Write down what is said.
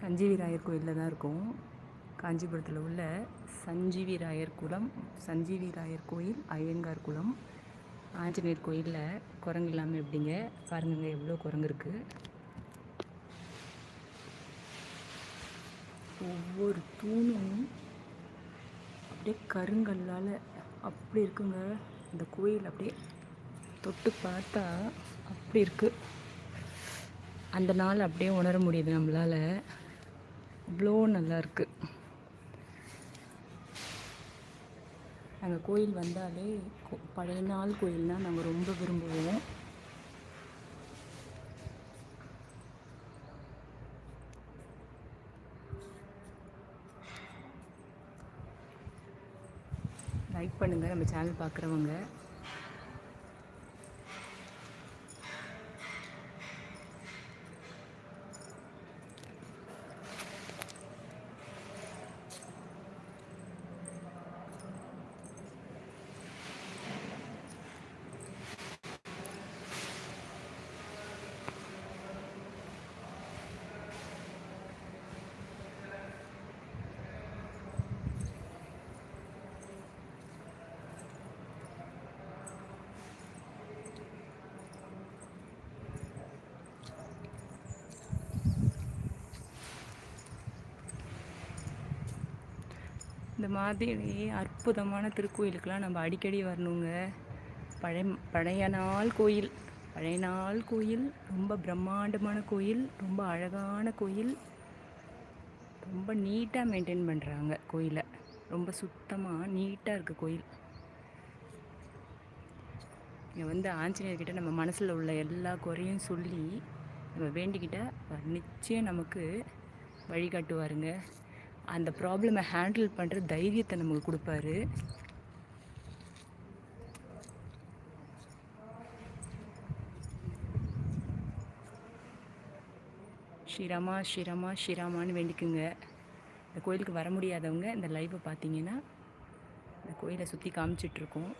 சஞ்சீவி ராயர் கோயிலில் தான் இருக்கும். காஞ்சிபுரத்தில் உள்ள சஞ்சீவி ராயர் குளம் சஞ்சீவி ராயர் கோயில் ஐயங்கார் குளம். ஆஞ்சநேயர் கோயிலில் குரங்கு இல்லாமல் எப்படிங்க? பாருங்க எவ்வளோ குரங்கு இருக்குது ஒவ்வொரு தூணும் அப்படியே கருங்கல்லால் அப்படி இருக்குங்க. இந்த கோயில் அப்படியே தொட்டு பார்த்தா அப்படி இருக்குது அந்த நாள் அப்படியே உணர முடியுது நம்மளால். அவ்வளோ நல்லாயிருக்கு நாங்கள் கோயில் வந்தாலே பழைய நாள் கோயில்னால் நாங்கள் ரொம்ப விரும்புவோம். லைக் பண்ணுங்கள் நம்ம சேனல் பார்க்குறவங்க இந்த மாதிரி அற்புதமான திருக்கோயிலுக்கெல்லாம் நம்ம அடிக்கடி வரணுங்க. பழைய பழைய நாள் கோயில். பழைய நாள் கோயில் ரொம்ப பிரம்மாண்டமான கோயில் ரொம்ப அழகான கோயில். ரொம்ப நீட்டாக மெயின்டைன் பண்ணுறாங்க கோயிலை. ரொம்ப சுத்தமாக நீட்டாக இருக்குது கோயில். இங்கே வந்து ஆஞ்சநேயர்கிட்ட நம்ம மனசில் உள்ள எல்லா குறையும் சொல்லி நம்ம வேண்டிக்கிட்ட நிச்சயம் நமக்கு வழிகாட்டுவாருங்க. அந்த ப்ராப்ளமை ஹேண்டில் பண்ணுற தைரியத்தை நமக்கு கொடுப்பாரு. ஸ்ரீராமா ஸ்ரீராமா ஸ்ரீராமான்னு வேண்டிக்குங்க. இந்த கோயிலுக்கு வர முடியாதவங்க இந்த லைவை பார்த்தீங்கன்னா இந்த கோயிலை சுற்றி காமிச்சிட்ருக்கோம்.